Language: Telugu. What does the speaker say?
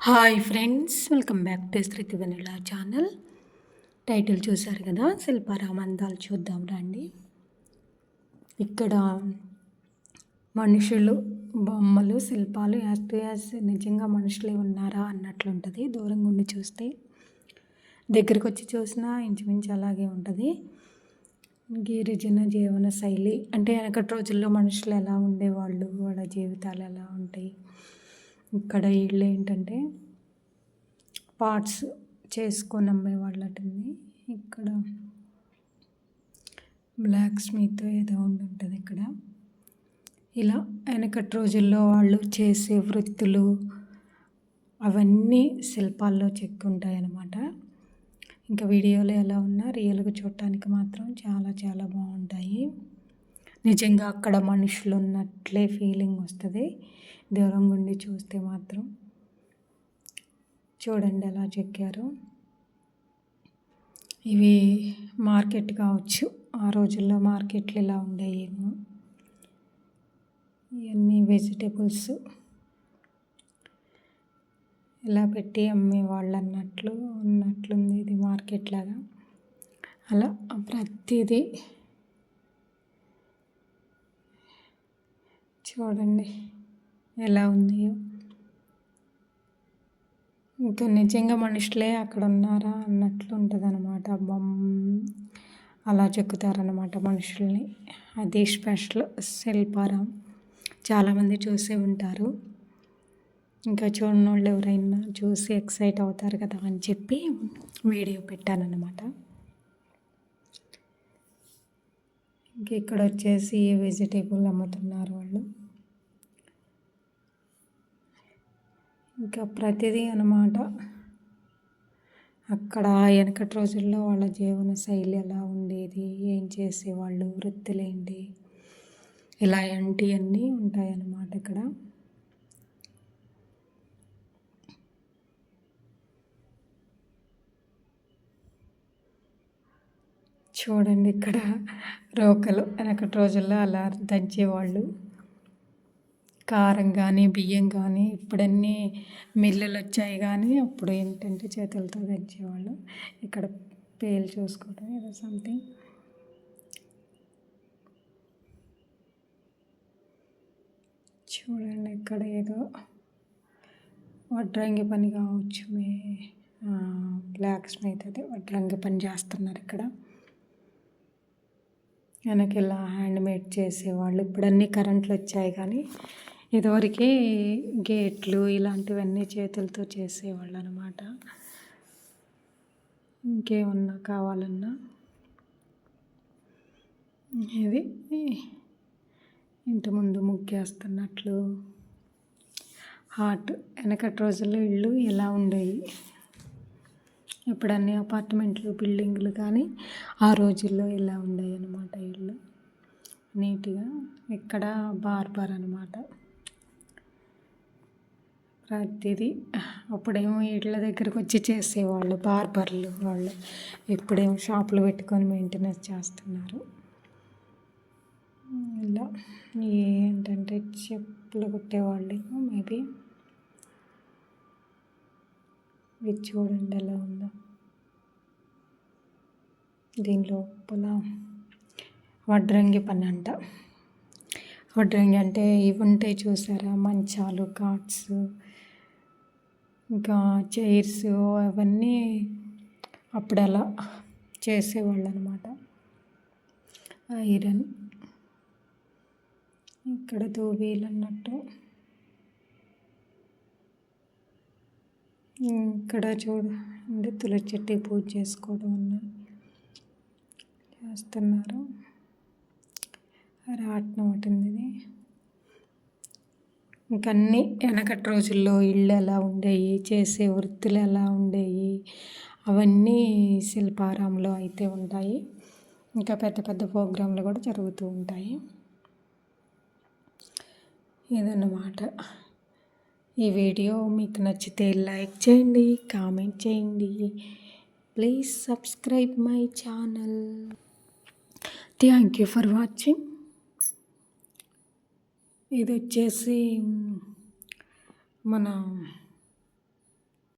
Hi friends welcome back to Sriti vanilla channel title చూశారు కదా శిల్పారామ అందాలు చూద్దాం రండి. ఇక్కడ మనుషులు బొమ్మలు శిల్పాలు యాజ్ టు యాజ్ నిజంగా మనుషులే ఉన్నారా అన్నట్లుంటుంది. దూరంగా ఉండి చూస్తే దగ్గరికి వచ్చి చూసినా ఇంచుమించు అలాగే ఉంటుంది. గిరిజన జీవన శైలి అంటే వెనకటి రోజుల్లో మనుషులు ఎలా ఉండేవాళ్ళు వాళ్ళ జీవితాలు ఎలా ఉంటాయి ఇక్కడ ఇళ్ళు ఏంటంటే పార్ట్స్ చేసుకొని అమ్మేవాళ్ళటుంది ఇక్కడ బ్లాక్ స్మిత్ ఏదో ఉంటుంది ఇక్కడ. ఇలా వెనకటి రోజుల్లో వాళ్ళు చేసే వృత్తులు అవన్నీ శిల్పాల్లో చెక్కి ఉంటాయి ఇంకా వీడియోలు ఎలా ఉన్నా రియల్గా చూడటానికి మాత్రం చాలా చాలా బాగుంటాయి. నిజంగా అక్కడ మనుషులు ఉన్నట్లే ఫీలింగ్ వస్తుంది. దూరం ఉండి చూస్తే మాత్రం. చూడండి ఎలా చెక్కారు. ఇవి మార్కెట్ కావచ్చు. ఆ రోజుల్లో మార్కెట్లు ఇలా ఉండేయేమో. ఇవన్నీ వెజిటేబుల్స్ ఇలా పెట్టి అమ్మేవాళ్ళు అన్నట్లు ఉన్నట్లుంది ఇది మార్కెట్ లాగా. అలా ప్రతిదీ చూడండి ఎలా ఉన్నాయో. ఇంకా నిజంగా మనుషులే అక్కడ ఉన్నారా అన్నట్లు ఉంటుంది అనమాట బొమ్మ అలా చెక్కుతారనమాట మనుషుల్ని. అది స్పెషల్ శిల్పారం. చాలామంది చూసే ఉంటారు. ఇంకా చూడని వాళ్ళు ఎవరైనా చూసి ఎక్సైట్ అవుతారు కదా అని చెప్పి వీడియో పెట్టానన్నమాట. ఇంక ఇక్కడ వచ్చేసి వెజిటేబుల్ అమ్ముతున్నారు వాళ్ళు. ఇంకా ప్రతిదీ అనమాట అక్కడ వెనకటి రోజుల్లో వాళ్ళ జీవన శైలి ఎలా ఉండేది ఏం చేసేవాళ్ళు వృత్తులేంటి ఇలాంటివన్నీ ఉంటాయన్నమాట ఇక్కడ. చూడండి ఇక్కడ రోకలు. వెనకటి రోజుల్లో అలా దంచేవాళ్ళు. కారం కానీ బియ్యం కానీ ఇప్పుడన్నీ మిల్లులు వచ్చాయి కానీ అప్పుడు ఏంటంటే చేతులతో దంచేవాళ్ళు. ఇక్కడ పేలు చూసుకోవడం ఏదో సంథింగ్ చూడండి ఇక్కడ ఏదో వడ్రంగి పని కావచ్చు మే బ్లాక్ స్మిత్ అదే వడ్రంగి పని చేస్తున్నారు ఇక్కడ. వెనక ఇలా హ్యాండ్మేడ్ చేసేవాళ్ళు. ఇప్పుడు అన్నీ కరెంట్లు వచ్చాయి కానీ ఇదివరకు గేట్లు ఇలాంటివన్నీ చేతులతో చేసేవాళ్ళు అనమాట ఇంకేమన్నా కావాలన్నా? ఇది ఇంటి ముందు ముగ్గేస్తున్నట్లు. హార్ట్ వెనకటి రోజుల్లో ఇళ్ళు ఎలా ఉండేవి. ఇప్పుడన్నీ అపార్ట్మెంట్లు బిల్డింగ్లు కానీ ఆ రోజుల్లో ఇలా ఉండేవి అనమాట ఇళ్ళు. నీట్గా ఇక్కడ బార్బర్ అనమాట ప్రతిదీ అప్పుడేమో ఇళ్ళ దగ్గరకు వచ్చి చేసేవాళ్ళు బార్బర్లు వాళ్ళు. ఇప్పుడేమో షాపులు పెట్టుకొని మెయింటెనెన్స్ చేస్తున్నారు. ఇలా ఏంటంటే చెప్పులు కుట్టేవాళ్ళు మేబీ. ఇది చూడండి ఎలా ఉందో. దీని లోపల వడ్రంగి పని అంట. వడ్రంగి అంటే ఇవి ఉంటాయి చూసారా? మంచాలు కాట్స్ ఇంకా చైర్స్ అవన్నీ అప్పుడు అలా చేసేవాళ్ళు అనమాట ఐరన్. ఇక్కడ దోబీలు అన్నట్టు ఇక్కడ చూడు అంటే తులసి చెట్టు పూజ చేసుకోవడం ఉన్నాయి చేస్తున్నారు. రాట్నం ఒకటి ఇది. ఇంకన్నీ వెనకటి రోజుల్లో ఇళ్ళు ఎలా ఉండేవి చేసే వృత్తులు ఎలా ఉండేవి అవన్నీ శిల్పారాంలో అయితే ఉంటాయి. ఇంకా పెద్ద పెద్ద ప్రోగ్రాంలు కూడా జరుగుతూ ఉంటాయి. ఇదన్నమాట. ఈ వీడియో మీకు నచ్చితే లైక్ చేయండి కామెంట్ చేయండి. Please subscribe my channel. Thank you for watching. ఇది వచ్చేసి మన